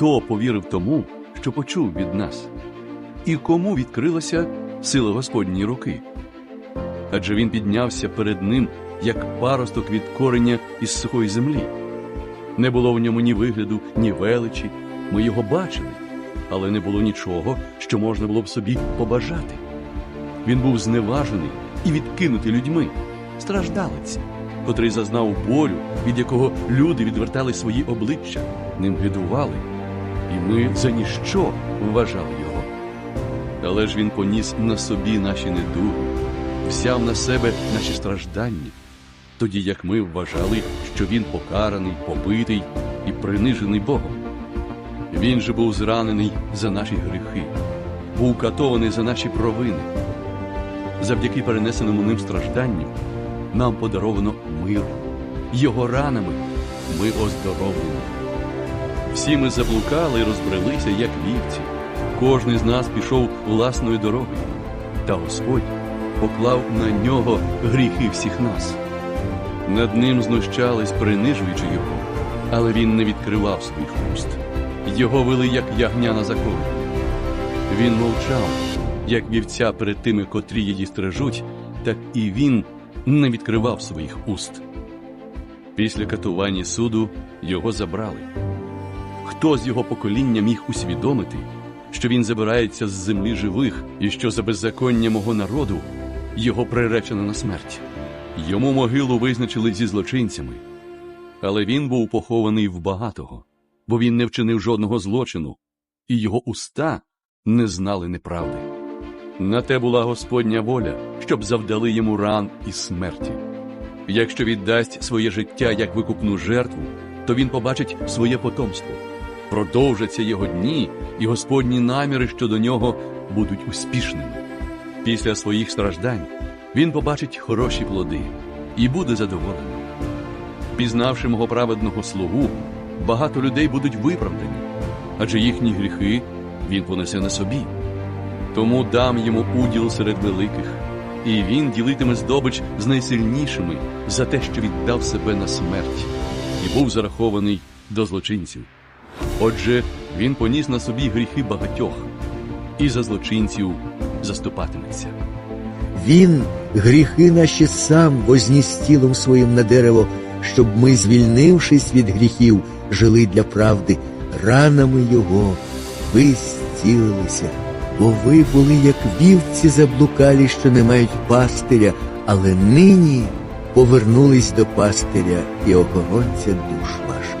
Хто повірив тому, що почув від нас? І кому відкрилася сила Господньої руки? Адже він піднявся перед ним, як паросток від корення із сухої землі. Не було в ньому ні вигляду, ні величі. Ми його бачили, але не було нічого, що можна було б собі побажати. Він був зневажений і відкинутий людьми, страждалець, котрий зазнав болю, від якого люди відвертали свої обличчя, ним гидували, і ми за ніщо вважали його. Але ж він поніс на собі наші недуги, взяв на себе наші страждання, тоді як ми вважали, що він покараний, побитий і принижений Богом. Він же був зранений за наші гріхи, був катований за наші провини. Завдяки перенесеному ним стражданню нам подаровано мир. Його ранами ми оздоровлені. Всі ми заблукали і розбрелися, як вівці. Кожний з нас пішов власною дорогою, та Господь поклав на нього гріхи всіх нас. Над ним знущались, принижуючи його, але він не відкривав своїх уст. Його вели, як ягня на закон. Він мовчав, як вівця перед тими, котрі її стережуть, так і він не відкривав своїх уст. Після катування суду його забрали. Хто з його покоління міг усвідомити, що він забирається з землі живих і що за беззаконня мого народу його приречено на смерть? Йому могилу визначили зі злочинцями, але він був похований в багатого, бо він не вчинив жодного злочину, і його уста не знали неправди. На те була Господня воля, щоб завдали йому ран і смерті. Якщо віддасть своє життя як викупну жертву, то він побачить своє потомство. Продовжаться його дні, і Господні наміри щодо нього будуть успішними. Після своїх страждань він побачить хороші плоди і буде задоволений. Пізнавши мого праведного слугу, багато людей будуть виправдані, адже їхні гріхи він понесе на собі. Тому дам йому уділ серед великих, і він ділитиме здобич з найсильнішими за те, що віддав себе на смерть, і був зарахований до злочинців. Отже, він поніс на собі гріхи багатьох, і за злочинців заступатиметься. Він гріхи наші сам возніс тілом своїм на дерево, щоб ми, звільнившись від гріхів, жили для правди. Ранами його ви зцілилися, бо ви були, як вівці заблукалі, що не мають пастиря, але нині повернулись до пастиря і охоронця душ ваших.